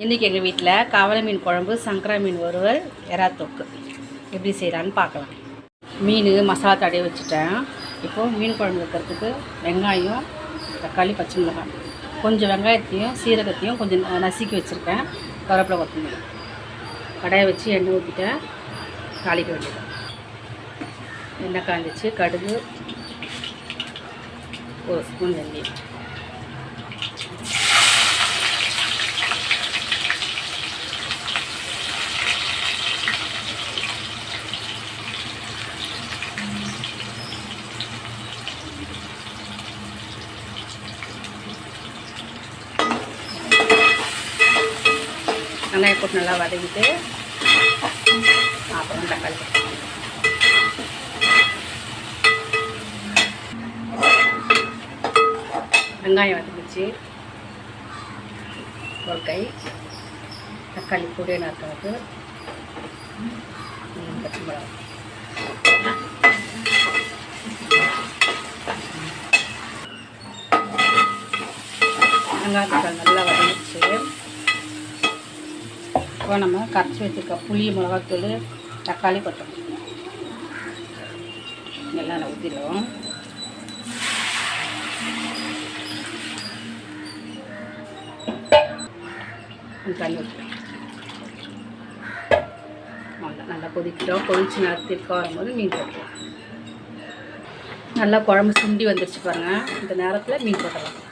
இன்றைக்கி எங்கள் வீட்டில் கவலை மீன் குழம்பு சங்கரா மீன் வறுவல் எறா தொக்கு. எப்படி செய்கிறான்னு பார்க்கலாம். மீன் மசாலா தடைய வச்சுட்டேன். இப்போது மீன் குழம்பு வைக்கிறதுக்கு வெங்காயம் தக்காளி பச்சை மிளகாய். கொஞ்சம் வெங்காயத்தையும் சீரகத்தையும் கொஞ்சம் ந- நசுக்கி வச்சுருக்கேன். கருவேப்பிலை கொத்தமல்லி. கடாயை வச்சு எண்ணெய் ஊற்றிட்டேன் தாளிக்க வேண்டியது. எண்ணெய் காய்ஞ்சிச்சு கடுகு ஒரு ஸ்பூன் வெந்தயம். வெங்காயம் போட்டு நல்லா வதக்கிட்டு அப்புறம் தக்காளி வெங்காயம் வதக்கிச்சு. ஒரு கை தக்காளி பொடியை நறுக்கிறது பச்சை மிளகாய் வெங்காயம் தக்காளி நல்லா இப்போ நம்ம கரைச்சி வச்சுருக்க புளி மிளகாத்தூள் தக்காளி கொத்தமல்லி. எல்லாம் ஊற்றிடுவோம் தண்ணி ஊற்றிடுவோம் நல்லா கொதிக்கிட்டோம் கொதிச்சு நல்லா திருக்க வரும்போது மீன் போட்டுருவோம் நல்லா குழம்பு சுண்டி வந்துருச்சு பாருங்கள் இந்த நேரத்தில் மீன் போட்டுடலாம்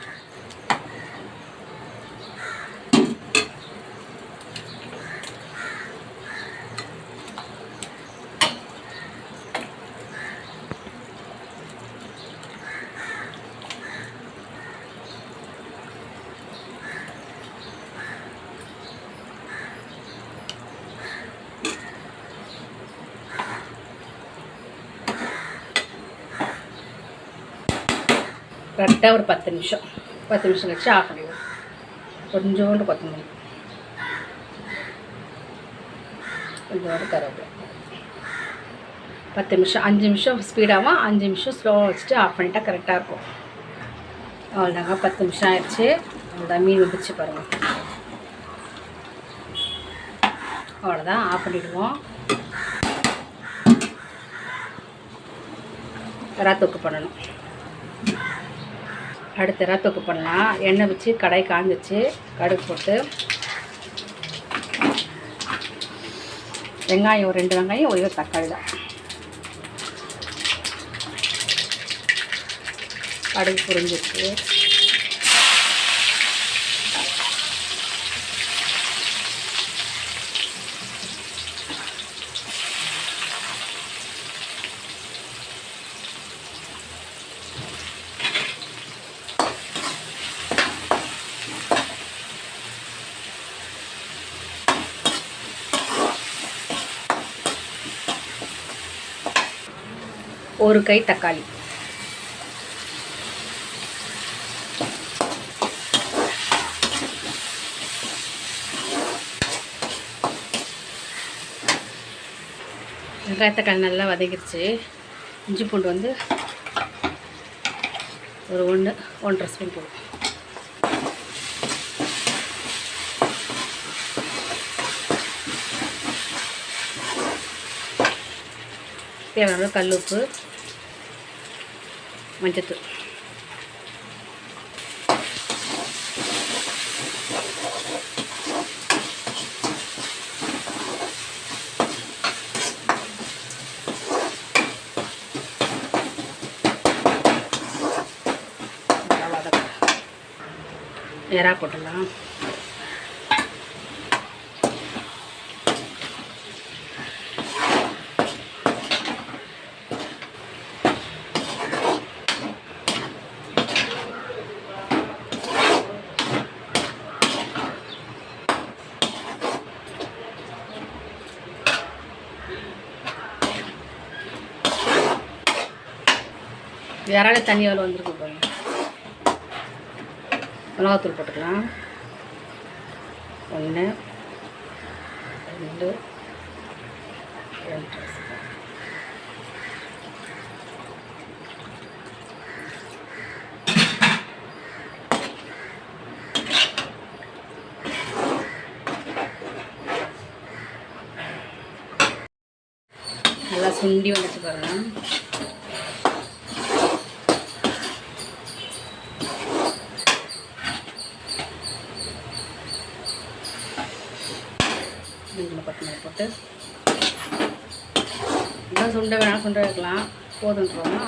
கரெக்டாக ஒரு பத்து நிமிஷம். பத்து நிமிஷம் கழிச்சு ஆஃப் பண்ணிடுவோம் கொஞ்சோண்டு கொத்தமல்லி. கொஞ்சோண்டு கருவேப்பிலை. பத்து நிமிஷம் அஞ்சு நிமிஷம் ஸ்பீடாகவும் அஞ்சு நிமிஷம் ஸ்லோவாக வச்சுட்டு ஆஃப் பண்ணிட்டா கரெக்டாக இருக்கும். அவ்வளோதாங்க பத்து நிமிஷம் ஆயிடுச்சு. அவ்வளோதான் மீன் வந்துச்சு பாருங்கள் அவ்வளோதான் ஆஃப் பண்ணிவிடுவோம் எறா தொக்கு பண்ணணும். அடுத்த ரத்துக்கு பண்ணலாம் எண்ணெய் வச்சு கடாய் காஞ்சிச்சு. கடுகு போட்டு. வெங்காயம் ஒரு ரெண்டு வெங்காயம் ஒரு தக்காளி தான். கடுகு புரிஞ்சிச்சு ஒரு கை தக்காளி. வெங்காயத்தக்காளி நல்லா வதக்கிடுச்சு. இஞ்சி பூண்டு வந்து ஒரு ஒன்று ஒன்றரை ஸ்பூன் போடும் தேவையான கல் உப்பு மஞ்சத்தூள். நேராக போட்டுடலாம். இறால தண்ணி எவ்வளோ வந்துருக்கு பாருங்க. மிளகாத்தூள் போட்டுக்கலாம். ஒன்று ரெண்டு ரெண்டு நல்லா சுண்டி வந்துச்சு பாருங்கள் போட்டு. இன்னும் சுண்டை வேணாலும் சுண்டை வைக்கலாம். போதுன்றோம்னா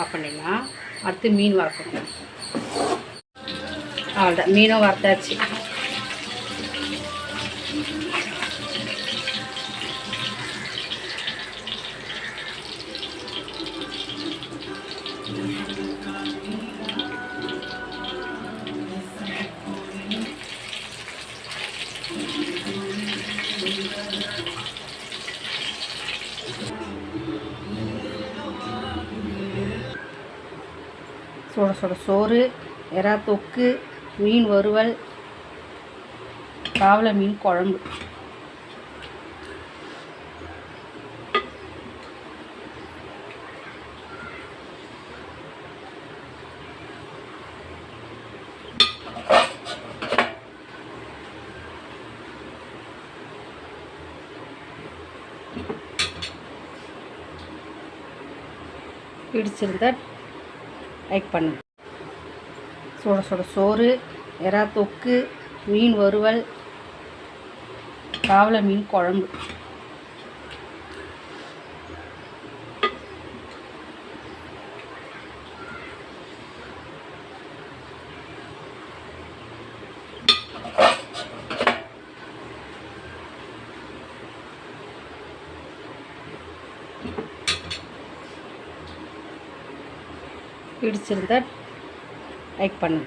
ஆஃப் பண்ணிடலாம். அடுத்து மீன் வறுக்கணும். அவ்வளோதான் மீனும் வறுத்தாச்சு. சுட சுட சோறு எறா தொக்கு மீன் வறுவல் காவலை மீன் குழம்பு. பிடிச்சிருந்தா லைக் பண்ணுங்க சுட சுட சோறு எறா தொக்கு மீன் வறுவல் காவலை மீன் குழம்பு. பிடிச்சிருந்தா லைக் பண்ணுங்கள்